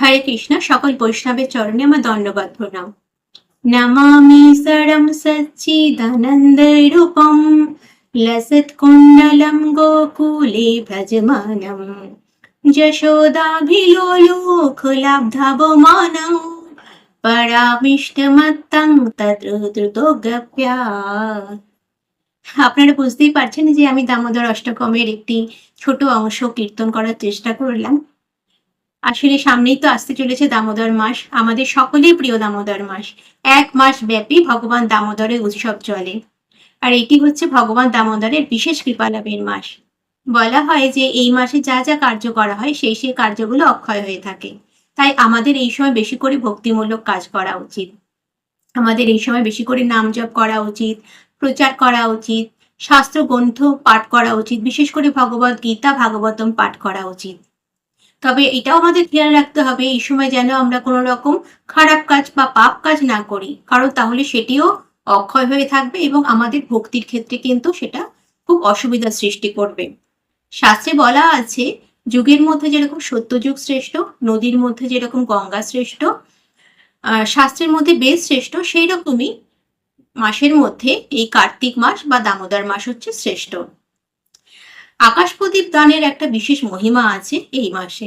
হরে কৃষ্ণ, সকল বৈষ্ণবের চরণে আমার ধন্যবাদ প্রণাম। নমামি সরম সচ্চিদানন্দরূপম, লসৎ কুণ্ডলম গোকুলে ভ্রজমানম। যশোদাভিলোলোকলাব্ধাবমানম, পরামিষ্টমত্তং তত্র দ্রুতগপ্যা আপনারা বুঝতেই পারছেন যে আমি দামোদর অষ্টকমের একটি ছোট অংশ কীর্তন করার চেষ্টা করলাম। আসলে সামনেই তো আসতে চলেছে দামোদর মাস। আমাদের সকলেই প্রিয় দামোদর মাস। এক মাস ব্যাপী ভগবান দামোদরের উৎসব চলে। আর এটি হচ্ছে ভগবান দামোদরের বিশেষ কৃপালাভের মাস। বলা হয় যে এই মাসে যা যা কার্য করা হয়, সেই সেই কার্যগুলো অক্ষয় হয়ে থাকে। তাই আমাদের এই সময় বেশি করে ভক্তিমূলক কাজ করা উচিত। আমাদের এই সময় বেশি করে নাম জপ করা উচিত, প্রচার করা উচিত, শাস্ত্র গ্রন্থ পাঠ করা উচিত, বিশেষ করে ভগবত গীতা, ভাগবতম পাঠ করা উচিত। তবে এটাও আমাদের খেয়াল রাখতে হবে, এই সময় যেন আমরা কোনো রকম খারাপ কাজ বা পাপ কাজ না করি। কারণ তাহলে সেটিও অক্ষয় হয়ে থাকবে এবং আমাদের ভক্তির ক্ষেত্রে কিন্তু সেটা খুব অসুবিধা সৃষ্টি করবে। শাস্ত্রে বলা আছে, যুগের মধ্যে যেরকম সত্যযুগ শ্রেষ্ঠ, নদীর মধ্যে যেরকম গঙ্গা শ্রেষ্ঠ শাস্ত্রের মধ্যে বেশ শ্রেষ্ঠ সেই রকমই মাসের মধ্যে এই কার্তিক মাস বা দামোদর মাস হচ্ছে শ্রেষ্ঠ। আকাশ প্রদীপ দানের একটা বিশেষ মহিমা আছে এই মাসে।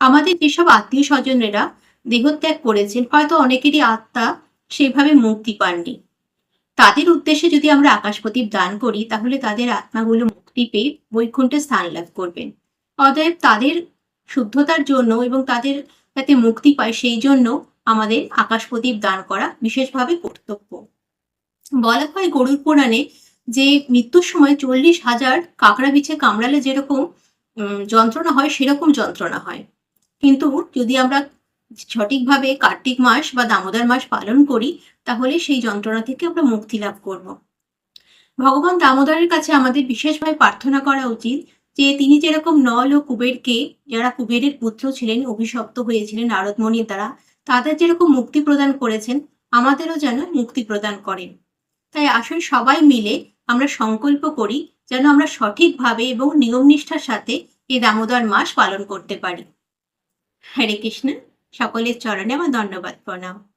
আমাদের যেসব আত্মীয় স্বজনেরা দেহত্যাগ করেছেন, হয়তো অনেকেরই আত্মা সেভাবে মুক্তি পাননি। তাদের উদ্দেশ্যে যদি আমরা আকাশ প্রদীপ দান করি, তাহলে তাদের আত্মাগুলো মুক্তি পেয়ে বৈকুণ্ঠে স্থান লাভ করবেন। অতএব তাদের শুদ্ধতার জন্য এবং তাদের যাতে মুক্তি পায়, সেই জন্য আমাদের আকাশ প্রদীপ দান করা বিশেষভাবে কর্তব্য। বলা হয় গরুর পুরাণে যে মৃত্যুর সময় চল্লিশ হাজার কাঁকড়া বিছে কামড়ালে যেরকম যন্ত্রণা হয়, সেরকম যন্ত্রণা হয়। কিন্তু যদি আমরা সঠিকভাবে কার্তিক মাস বা দামোদর মাস পালন করি, তাহলে সেই যন্ত্রণা থেকে আমরা মুক্তি লাভ করব। ভগবান দামোদরের কাছে আমাদের বিশেষভাবে প্রার্থনা করা উচিত যে তিনি যেরকম নল ও কুবেরকে, যারা কুবেরের পুত্র ছিলেন, অভিশপ্ত হয়েছিলেন নারদমণির দ্বারা, তাদের যেরকম মুক্তি প্রদান করেছেন, আমাদেরও যেন মুক্তি প্রদান করেন। তাই আসুন সবাই মিলে আমরা সংকল্প করি যেন আমরা সঠিকভাবে এবং নিয়ম নিষ্ঠার সাথে এই দামোদর মাস পালন করতে পারি। হরে কৃষ্ণ, সকলের চরণে আমার ধন্যবাদ, প্রণাম।